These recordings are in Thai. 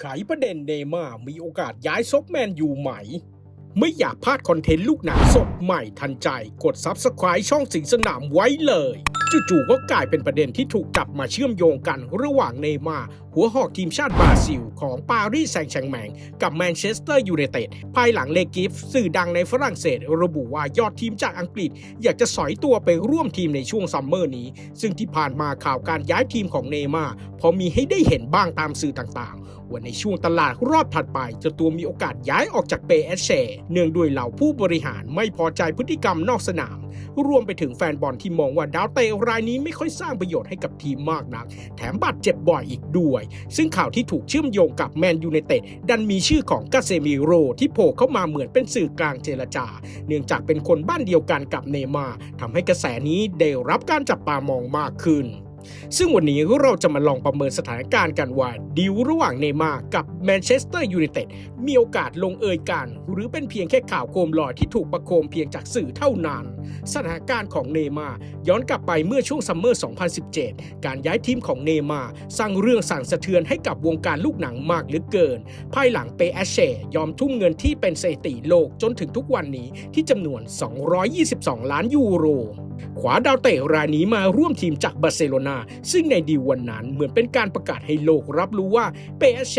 ไขประเด็นเนย์มามีโอกาสย้ายซบแมนยูไหม ไม่อยากพลาดคอนเทนต์ลูกหนังสดใหม่ทันใจ กด Subscribe ช่องสิงสนามไว้เลย จู่ๆก็กลายเป็นประเด็นที่ถูกจับมาเชื่อมโยงกันระหว่างเนย์มาหัวหอกทีมชาติบราซิล ของปารีสแซงต์แชงแมง กับแมนเชสเตอร์ยูไนเต็ดภายหลังเลกิฟสื่อดังในฝรั่งเศส ระบุว่ายอดทีมจากอังกฤษ อยากจะสอยตัวไปร่วมทีมในช่วงซัมเมอร์นี้ ซึ่งที่ผ่านมาข่าวการย้ายทีมของเนย์มาพอมีให้ได้เห็นบ้างตามสื่อต่างๆ ว่าในช่วงตลาดรอบถัดไปเจ้าตัวมีโอกาสย้ายออกจากเปเอเชเนื่องด้วยเหล่าผู้บริหารไม่พอใจพฤติกรรมนอกสนาม รวมไปถึงแฟนบอลที่มองว่าดาวเตะรายนี้ไม่ค่อยสร้างประโยชน์ให้กับทีมมากนัก แถมบาดเจ็บบ่อยอีกด้วย ซึ่งข่าวที่ถูกเชื่อมโยงกับแมนยูไนเต็ดดันมีชื่อของกาเซมิโรที่โผล่เข้ามาเหมือนเป็นสื่อกลางเจรจา เนื่องจากเป็นคนบ้านเดียวกันกับเนมาร์ทำให้กระแสนี้ได้รับการจับตามองมากขึ้น ซึ่งวันนี้เราจะมาลองประเมินสถานการณ์กันว่าดีลระหว่างเนย์มาร์กับแมนเชสเตอร์ยูไนเต็ดมีโอกาสลงเอยกัน หรือเป็นเพียงแค่ข่าวโคมลอยที่ถูกประโคมเพียงจากสื่อเท่านั้น สถานการณ์ของเนย์มาร์ย้อนกลับไปเมื่อช่วงซัมเมอร์ 2017 การย้ายทีมของเนย์มาร์สร้างเรื่องสั่นสะเทือนให้กับวงการลูกหนังมากเหลือเกิน ภายหลังเปแอเชยอมทุ่มเงินที่เป็นสถิติโลกจนถึงทุกวันนี้ที่จำนวน 222 ล้านยูโรขวาดาวเตะรายนี้มาร่วมทีมจากบาร์เซโลนาซึ่งในดีลวันนั้นเหมือนเป็นการประกาศให้โลกรับรู้ว่าเปเอเช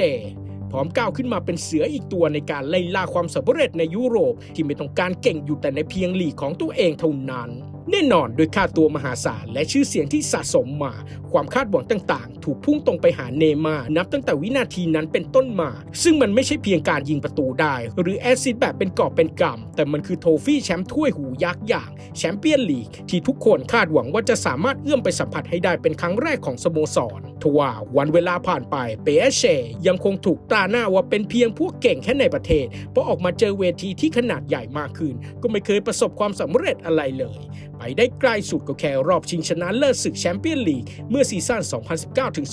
พร้อมก้าวขึ้นมาเป็นเสืออีกตัวในการไล่ล่าความสำเร็จในยุโรปที่ไม่ต้องการเก่งอยู่แต่ในเพียงหลีกของตัวเองเท่านั้น แน่นอนโดยค่าตัวมหาศาลและชื่อเสียงที่สะสมมา ความคาดหวังต่างๆ ถูกพุ่งตรงไปหาเนมา นับตั้งแต่วินาทีนั้นเป็นต้นมา ซึ่งมันไม่ใช่เพียงการยิงประตูได้ หรือแอสซิสต์แบบเป็นกอบเป็นกำแต่มันคือโทฟี่แชมป์ถ้วยหูยักษ์อย่างแชมเปี้ยนลีกที่ทุกคนคาดหวังว่าจะสามารถเอื้อมไปสัมผัสให้ได้เป็นครั้งแรกของสโมสรทว่าวันเวลาผ่านไปเปเชยังคงถูกตราหน้าว่าเป็นเพียงพวกเก่งแค่ในประเทศพราะออกมาเจอเวทีที่ขนาดใหญ่มากขึ้น ก็ไม่เคยประสบความสำเร็จอะไรเลยไปได้ใกล้สุดก็แค่รอบชิงชนะเลิศศึกแชมเปี้ยนลีกเมื่อซีซั่น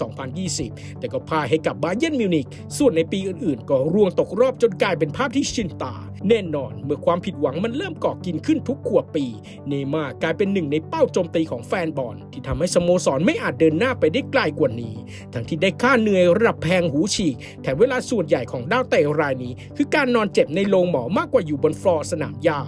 2019-2020 แต่ก็พ่ายให้กับบาเยิร์นมิวนิกส่วนในปีอื่นๆ ก็ร่วงตกรอบจนกลายเป็นภาพที่ชินตา แน่นอนเมื่อความผิดหวังมันเริ่มก่อกินขึ้นทุกขวบปี เนย์มาร์กลายเป็นหนึ่งในเป้าโจมตีของแฟนบอลที่ทำให้สโมสรไม่อาจเดินหน้าไปได้ไกลกว่านี้ ทั้งที่ได้ค่าเหนื่อยระดับแพงหูฉีกแถมเวลาส่วนใหญ่ของดาวเตะรายนี้ คือการนอนเจ็บในโรงหมอมากกว่าอยู่บนฟลอร์สนามหญ้า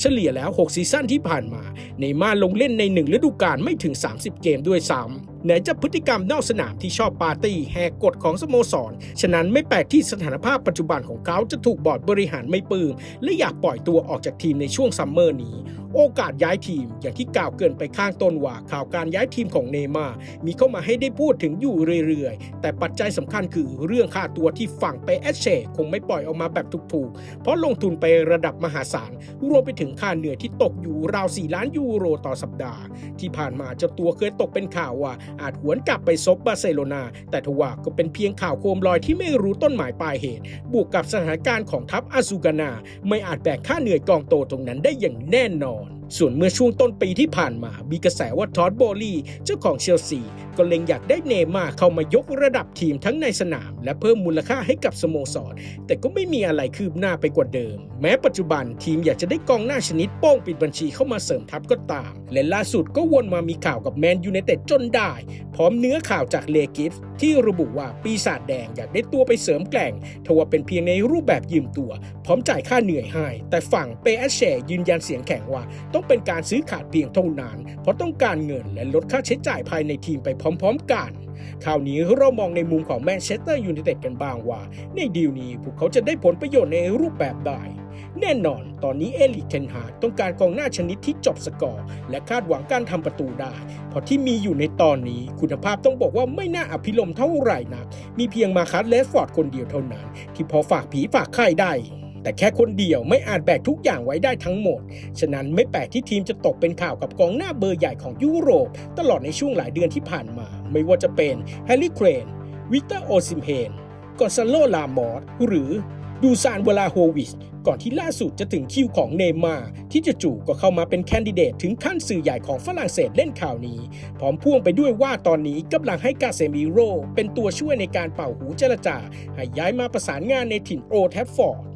เฉลี่ยแล้ว 6 ซีซั่นที่ผ่านมาเนมาลงเล่นในหนึ่งฤดูกาลไม่ถึง 30 เกมด้วยซ้ำไหนจะพฤติกรรมนอกสนามที่ชอบปาร์ตี้แหกกฎของสโมสร ฉะนั้นไม่แปลกที่สถานภาพปัจจุบันของเขาจะถูกบอร์ดบริหารไม่ปลืม้มและอยากปล่อยตัวออกจากทีมในช่วงซัมเมอร์นี้ โอกาสย้ายทีมอย่างที่กล่าวเกินไปข้างต้นว่าข่าวการย้ายทีมของเนมามีเข้ามาให้ได้พูดถึงอยู่เรื่อยๆ แต่ปัจจัยสำคัญคือเรื่องค่าตัวที่ฝั่งเปเอชเชคงไม่ปล่อยออกมาแบบถูกๆ เพราะลงทุนไประดับมหาศาลรวมไปถึงค่าเหนื่อยที่ตกอยู่ราว 4 ล้านยูโรต่อสัปดาห์ ที่ผ่านมาเจ้าตัวเคยตกเป็นข่าวว่า อาจหวนกลับไปซบบาร์เซโลนาแต่ทว่าก็เป็นเพียงข่าวโคมลอยที่ไม่รู้ต้นหมายปลายเหตุ บวกกับสถานการณ์ของทัพอาซูกานา ไม่อาจแบกค่าเหนื่อยกองโตตรงนั้นได้อย่างแน่นอน ส่วนเมื่อช่วงต้นปีที่ผ่านมา มีกระแสว่าทอดโบลีเจ้าของเชลซี ก็เล็งอยากได้เนย์มาเข้ามายกระดับทีมทั้งในสนาม และเพิ่มมูลค่าให้กับสโมสร แต่ก็ไม่มีอะไรคืบหน้าไปกว่าเดิม แม้ปัจจุบันทีมอยากจะได้กองหน้าชนิดโป้งปิดบัญชีเข้ามาเสริมทัพก็ตาม และล่าสุดก็วนมามีข่าวกับแมนยูไนเต็ดจนได้ พร้อมเนื้อข่าวจากเลกิฟที่ระบุว่าปีศาจแดงอยากได้ตัวไปเสริมแกล่งทว่าเป็นเพียงในรูปแบบยืมตัว พร้อมจ่ายค่าเหนื่อยให้แต่ฝั่งเปเอชเชยืนยันเสียงแข็งว่าต้องเป็นการซื้อขาดเพียงเท่านั้น เพราะต้องการเงินและลดค่าใช้จ่ายภายในทีมไปพร้อม ๆ กันคราวนี้เรามองในมุมของแมนเชสเตอร์ยูไนเต็ดกันบ้างว่า ในดีลนี้พวกเขาจะได้ผลประโยชน์ในรูปแบบใดแน่นอน ตอนนี้เอลิกเทนฮาต้องการกองหน้าชนิดที่จบสกอร์ และคาดหวังการทำประตูได้ เพราะที่มีอยู่ในตอนนี้คุณภาพต้องบอกว่าไม่น่าอภิรมเท่าไหร่นัก มีเพียงมาคัสเลสฟอร์ดคนเดียวเท่านั้น ที่พอฝากผีฝากไข่ได้ แต่แค่คนเดียวไม่อาจแบกทุกอย่างไว้ได้ทั้งหมด ฉะนั้นไม่แปลกที่ทีมจะตกเป็นข่าวกับกองหน้าเบอร์ใหญ่ของยุโรป ตลอดในช่วงหลายเดือนที่ผ่านมา ไม่ว่าจะเป็นแฮร์รี่เครน วิกเตอร์โอซิมเฮนกอนซาโลลามอร์หรือดูซานเวลาโฮวิชก่อนที่ล่าสุดจะถึงคิวของเนย์มา ที่จะจู่ก็เข้ามาเป็นแคนดิเดตถึงขั้นสื่อใหญ่ของฝรั่งเศสเล่นข่าวนี้ พร้อมพ่วงไปด้วยว่าตอนนี้กำลังให้กาเซมิโร เป็นตัวช่วยในการเป่าหูเจรจา ให้ย้ายมาประสานงานในถิ่นโอแทฟฟอร์ด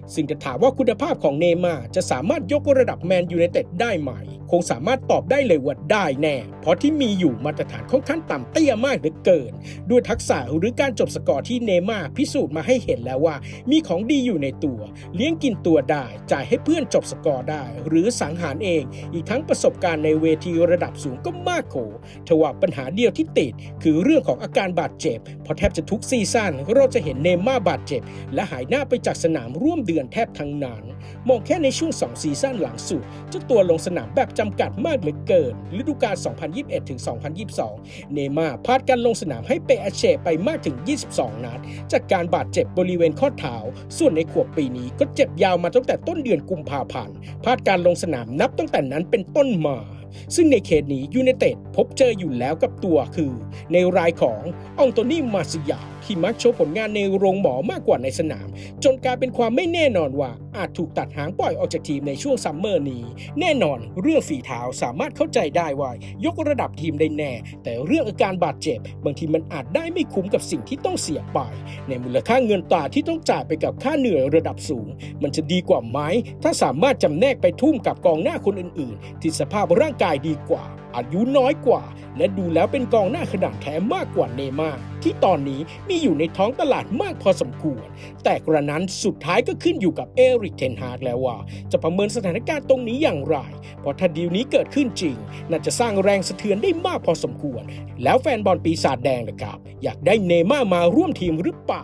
ซึ่งจะถามว่าคุณภาพของเนมาจะสามารถยกระดับแมนยูไนเต็ดได้ไหม คงสามารถตอบได้เลยว่าได้แน่ เพราะที่มีอยู่มาตรฐานค่อนข้างต่ำเตี้ยมากเหลือเกิน ด้วยทักษะหรือการจบสกอร์ที่เนม่าพิสูจน์มาให้เห็นแล้วว่า มีของดีอยู่ในตัว เลี้ยงกินตัวได้ จ่ายให้เพื่อนจบสกอร์ได้ หรือสังหารเอง อีกทั้งประสบการณ์ในเวทีระดับสูงก็มากโขทว่าปัญหาเดียวที่ติด คือเรื่องของอาการบาดเจ็บเพราะแทบจะทุกซีซั่นเราจะเห็นเนม่าบาดเจ็บ และหายหน้าไปจากสนามร่วมเดือนแทบทั้งนั้น มองแค่ในช่วง 2 ซีซั่นหลังสุดเจ้าตัวลงสนามแบบจำกัดมากเหลือเกิน ฤดูกาล 2021-2022 เนม่าพลาดการลงสนามให้เปอาเช่ไปมากถึง 22 นัด จากการบาดเจ็บบริเวณข้อเท้า ส่วนในขวบปีนี้ก็เจ็บยาวมาตั้งแต่ต้นเดือนกุมภาพันธ์พลาดการลงสนามนับตั้งแต่นั้นเป็นต้นมา ซึ่งในเคสนี้ยูไนเต็ดพบเจออยู่แล้วกับตัวคือ ในรายของอองโตนี่มาซิยาที่มักโชว์ผลงานในโรงหมอมากกว่าในสนาม จนกลายเป็นความไม่แน่นอนว่าอาจถูกตัดหางปล่อยออกจากทีมในช่วงซัมเมอร์นี้ แน่นอนเรื่องฝีเท้าสามารถเข้าใจได้ว่ายกระดับทีมได้แน่ แต่เรื่องอาการบาดเจ็บ บางทีมันอาจได้ไม่คุ้มกับสิ่งที่ต้องเสียไป ในมูลค่าเงินตราที่ต้องจ่ายไปกับค่าเหนื่อยระดับสูง มันจะดีกว่าไหมถ้าสามารถจำแนกไปทุ่มกับกองหน้าคนอื่น ๆ ที่สภาพร่างกายดีกว่า อายุน้อยกว่า และดูแล้วเป็นกองหน้าขนาดแท้มากกว่าเนม่าที่ตอนนี้มีอยู่ในท้องตลาดมากพอสมควร แต่กระนั้นสุดท้ายก็ขึ้นอยู่กับเอริกเทนฮาร์กแล้วว่า จะประเมินสถานการณ์ตรงนี้อย่างไร เพราะถ้าดีลนี้เกิดขึ้นจริง น่าจะสร้างแรงสะเทือนได้มากพอสมควร แล้วแฟนบอลปีศาจแดงล่ะครับ อยากได้เนม่ามาร่วมทีมหรือเปล่า